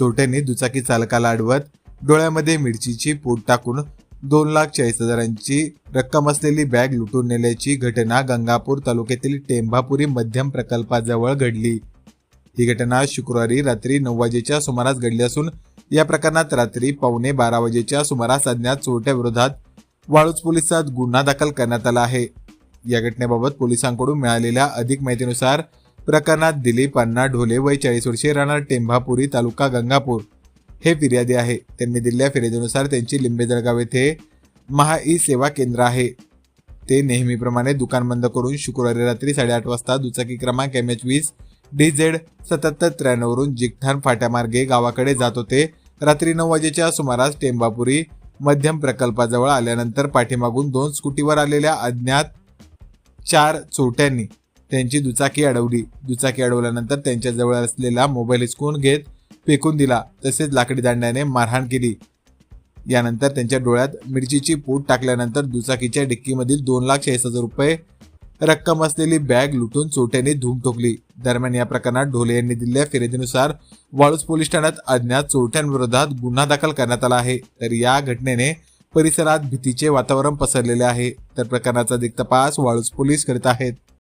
चोरट्याने दुचाकी चालकाला अडवत डोळ्यामध्ये मिरचीची पोट टाकून दोन लाख चाळीस हजारांची रक्कम असलेली बॅग लुटून नेल्याची घटना गंगापूर तालुक्यातील टेंभापुरी मध्यम प्रकल्पाजवळ घडली. ही घटना शुक्रवारी रात्री नऊ वाजेच्या सुमारास घडली असून या प्रकरणात रात्री पावणे बारा वाजेच्या सुमारास अज्ञात चोरट्याविरोधात वाळूज पोलिसात गुन्हा दाखल करण्यात आला आहे. या घटनेबाबत पोलिसांकडून मिळालेल्या अधिक माहितीनुसार प्रकरणात दिलीप अण्णा ढोले वय चाळीस वर्षे राहणार टेंभापुरी तालुका गंगापूर. हे फिर्यादी आहे. त्यांनी दिलेल्या फिर्यादीनुसार त्यांची लिंबे जळगाव येथे महा ई सेवा केंद्र आहे. ते नेहमीप्रमाणे दुकान बंद करून शुक्रवारी रात्री साडेआठ वाजता दुचाकी क्रमांक एम एच वीस डी झेड सत्याहत्तर त्र्याण्णववरून जिगठाण फाट्यामार्गे गावाकडे जात होते. रात्री नऊ वाजेच्या सुमारास टेंबापुरी मध्यम प्रकल्पाजवळ आल्यानंतर पाठीमागून दोन स्कूटीवर आलेल्या अज्ञात चार चोरट्यांनी त्यांची दुचाकी अडवली. दुचाकी अडवल्यानंतर त्यांच्याजवळ असलेला मोबाईल हिसकून घेत फेकून दिला. तसेच लाकडी दांड्याने मारहाण केली. यानंतर त्यांच्या डोळ्यात मिरचीची पूट टाकल्यानंतर दुचाकीच्या डिक्कीमधील दोन लाख चाळीस हजार रुपये रक्कम असलेली बॅग लुटून चोट्याने धूम ठोकली. दरम्यान या प्रकरणात ढोले यांनी दिलेल्या फिर्यादीनुसार वाळूस पोलीस ठाण्यात अज्ञात चोरट्यांविरोधात गुन्हा दाखल करण्यात आला आहे. तर या घटनेने परिसरात भीतीचे वातावरण पसरलेले आहे. तर प्रकरणाचा अधिक तपास वाळूस पोलीस करीत आहेत.